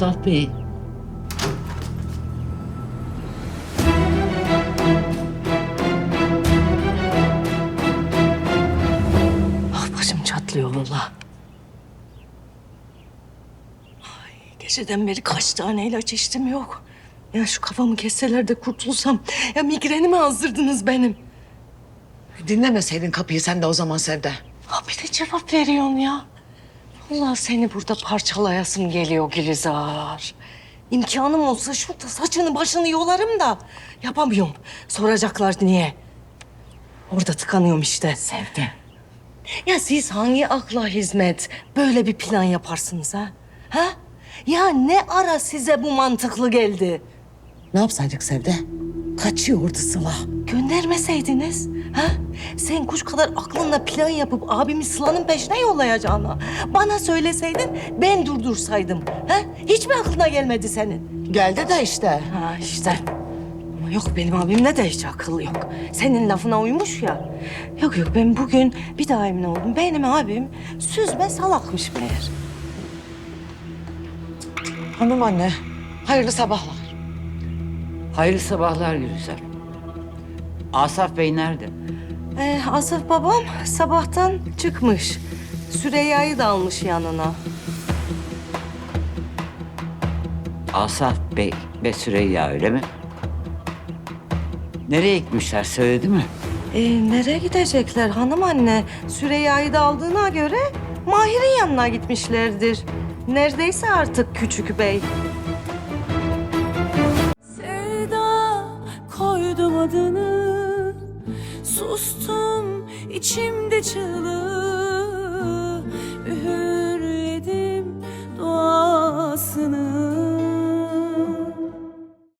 Asaf Bey. Ah başım çatlıyor valla. Ay, geceden beri kaç tane ilaç içtim yok. Ya şu kafamı kesseler de kurtulsam. Ya migrenimi azdırdınız benim. Dinlemeseydin kapıyı sen de o zaman Sevde. Ha bir de cevap veriyorsun ya. Vallahi seni burada parçalayasım geliyor Gülizar. İmkanım olsa şurada saçını başını yolarım da yapamıyorum. Soracaklar niye? Orada tıkanıyorum işte. Sevde. Ya siz hangi akla hizmet böyle bir plan yaparsınız ha? Ha? Ya ne ara size bu mantıklı geldi? Ne yapsaydık Sevde? Kaçıyordu Sıla. Göndermeseydiniz. Ha? Sen kuş kadar aklınla plan yapıp abimi Sıla'nın peşine yollayacağına. Bana söyleseydin ben durdursaydım. Ha? Hiç mi aklına gelmedi senin? Geldi de işte. Ha işte. Ama yok benim abimde de hiç akıl yok. Senin lafına uymuş ya. Yok yok ben bugün bir daha emin oldum. Benim abim süzme salakmış meğer. Hanım anne, hayırlı sabahlar. Hayırlı sabahlar Gülizar. Asaf Bey nerede? Ee, Asaf babam sabahtan çıkmış. Süreyya'yı da almış yanına. Asaf Bey ve Süreyya öyle mi? Nereye gitmişler söyledi mi? Ee, nereye gidecekler hanım anne? Süreyya'yı da aldığına göre Mahir'in yanına gitmişlerdir. Neredeyse artık küçük bey. Sevda koydum adını Sustum içimde çığlığı Üğürledim duasını